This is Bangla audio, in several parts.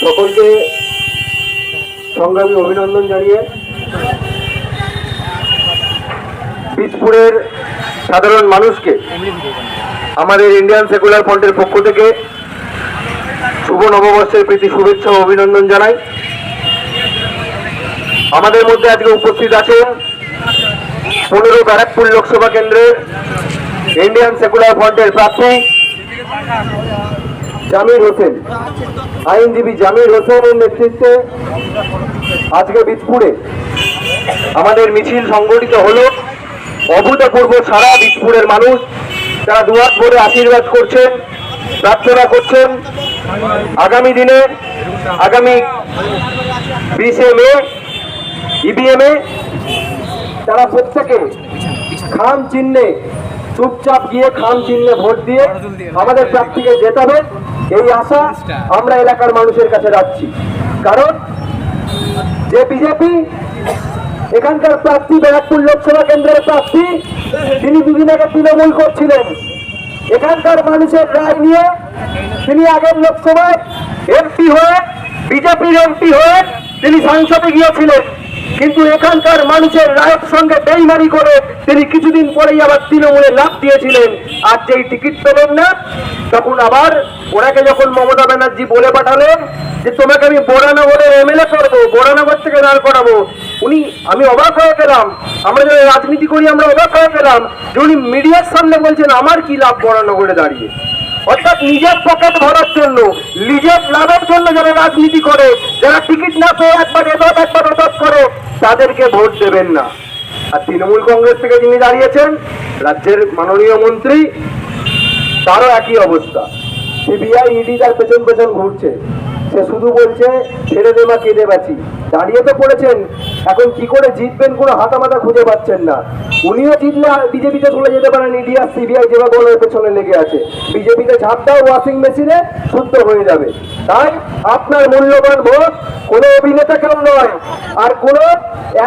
সকলকে সংগ্রামী অভিনন্দন জানিয়ে বীজপুরের সাধারণ মানুষকে আমাদের ইন্ডিয়ান সেকুলার ফ্রন্টের পক্ষ থেকে শুভ নববর্ষের প্রীতি, শুভেচ্ছা অভিনন্দন জানাই। আমাদের মধ্যে আজকে উপস্থিত আছেন পনেরো ব্যারাকপুর লোকসভা কেন্দ্রের ইন্ডিয়ান সেকুলার ফ্রন্টের প্রার্থী জামির হোসেন, আইনজীবী জামির হোসেনের নেতৃত্বে আজকে বীজপুরে আমাদের মিছিল সংগঠিত হলো। অভূতপূর্ব সারা বীজপুরের মানুষ তারা দুহাত ভরে আশীর্বাদ করছেন, প্রার্থনা করছেন। আগামী দিনে, আগামী বিশে মে, ইভিএমে তারা প্রত্যেকে খাম চিহ্নে চুপচাপ গিয়ে খাম চিহ্নে ভোট দিয়ে আমাদের প্রার্থীকে জেতাবে এই আশা আমরা এলাকার মানুষের কাছে রাখছি। কারণ যে বিজেপি এখানকার প্রার্থী ব্যারাকপুর লোকসভা কেন্দ্রের প্রার্থী তিনি দুদিন আগে তৃণমূল করছিলেন। এখানকার মানুষের রায় নিয়ে তিনি আগের লোকসভায় এমপি হয়ে বিজেপির এমপি হয়ে তিনি সংসদে গিয়েছিলেন। কিন্তু এখানকার মানুষের রায়ের সঙ্গে বেইমানি করে তিনি কিছুদিন পরেই আবার তৃণমূলে লাভ দিয়েছিলেন। আর যেই টিকিট পেলেন না, তখন আবার ওনাকে যখন মমতা ব্যানার্জি বলে পাঠালেন যে, তোমাকে আমি বোরানগরে এমএলএ করব বোরানগর থেকে দাঁড় করাবো। উনি, আমি অবাক হয়ে গেলাম। আমরা যারা রাজনীতি করি, আমরা অবাক হয়ে গেলাম যে উনি মিডিয়ার সামনে বলছেন, আমার কি লাভ বোরানগরে দাঁড়িয়ে? অর্থাৎ নিজের পকেট ভরার জন্য, নিজের লাভের জন্য যারা রাজনীতি করে, যারা টিকিট না পেয়ে একবার এদত একবার তাদেরকে ভোট দেবেন না। আর তৃণমূল কংগ্রেস থেকে যিনি দাঁড়িয়েছেন, রাজ্যের মাননীয় মন্ত্রী, তারও একই অবস্থা। সিবিআই, ইডি তার পেছন পেছন ঘুরছে। সে শুধু বলছে, ছেড়ে দেবা কেঁদে বাঁচি। দাঁড়িয়ে তো পড়েছেন এখন কি করে জিতবেন কোনো হাতামাতা খুঁজে পাচ্ছেন না। উনিও জিতলে বিজেপিতে চলে যেতে পারেন ইডিয়া আর সিবিআই যেভাবে ওনার পেছনে লেগে আছে। বিজেপিতে ঝাঁপ দাও ওয়াশিং মেশিনে শুদ্ধ হয়ে যাবে। তাই আপনার মূল্যবান ভোট কোনো অভিনেতাকেও নয়, আর কোনো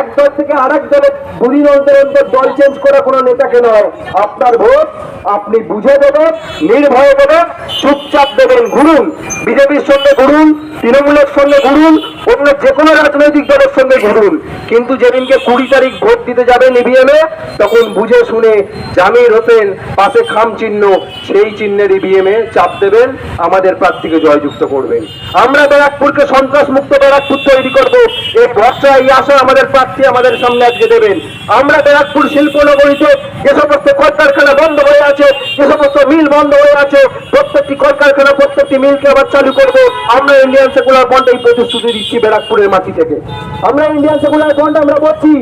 এক দল থেকে আরেক দলে দুদিন অন্তর অন্তর দল চেঞ্জ করা কোনো নেতাকে নয়। আপনার ভোট আপনি বুঝে দেবেন, নির্ভয়ে দেবেন, চুপচাপ দেবেন, ঘুরুন। বিজেপির সঙ্গে ঘুরুন, তৃণমূলের সঙ্গে ঘুরুন অন্য যে কোনো রাজনৈতিক দলের সঙ্গে ঘুরুন। কিন্তু যেদিনকে কুড়ি তারিখ ভোট দিতে যাবেন ইভিএমে তখন বুঝে শুনে জামির হোসেন পাশে খাম চিহ্ন, সেই চিহ্নের ইভিএমে চাপ দেবেন, আমাদের প্রার্থীকে জয়যুক্ত করবেন। আমরা ব্যারাকপুরকে সন্ত্রাস মুক্ত ব্যারাকপুর তৈরি করব। এই ভরসা এই আশা আমাদের প্রার্থী আমাদের সামনে আজকে দেবেন। আমরা ব্যারাকপুর শিল্পনগরীতে যে সমস্ত কলকারখানা বন্ধ হয়ে আছে, যে সমস্ত মিল বন্ধ হয়ে আছে, প্রত্যেকটি কলকারখানা, প্রত্যেকটি মিলকে আবার চালু করব। আমরা ইন্ডিয়ান সেকুলার ফ্রন্ট এই প্রতিশ্রুতি দিচ্ছি। ব্যারাকপুরের মাটি থেকে। আমরা ইন্ডিয়ান সেকুলার ফ্রন্ট আমরা বলছি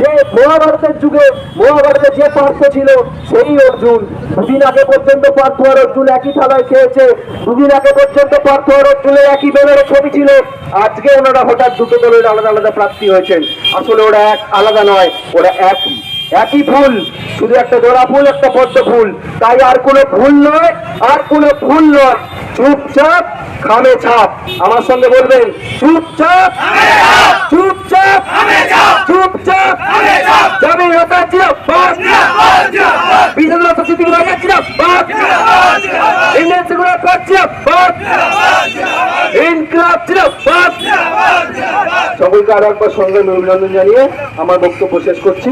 যে মহাভারতের যুগে মহাভারতের যে পার্থ ছিল, সেই অর্জুন। দুদিন আগে পর্যন্ত পার্থ আর অর্জুন একই থালায় খেয়েছে। দুদিন আগে পর্যন্ত পার্থ আর অর্জুনের একই বেলের ছবি ছিল। আজকে ওনারা হঠাৎ দুটো দলের আলাদা আলাদা প্রার্থী হয়েছেন। আসলে ওরা এক আলাদা নয়, ওরা একই। একই ফুল শুধু একটা জোড়া ফুল একটা পদ্ম ফুল। তাই আর কোনো ভুল নয় আর কোনো ভুল নয়। চুপচাপ খামে ছাপ। আমার সঙ্গে বলবেন চুপচাপ চুপচাপ চুপচাপ বিজেপি ইন্ডিয়ান ইনকলাব ছিল সকলকে আরও একবার সঙ্গে অভিনন্দন জানিয়ে আমার বক্তব্য শেষ করছি।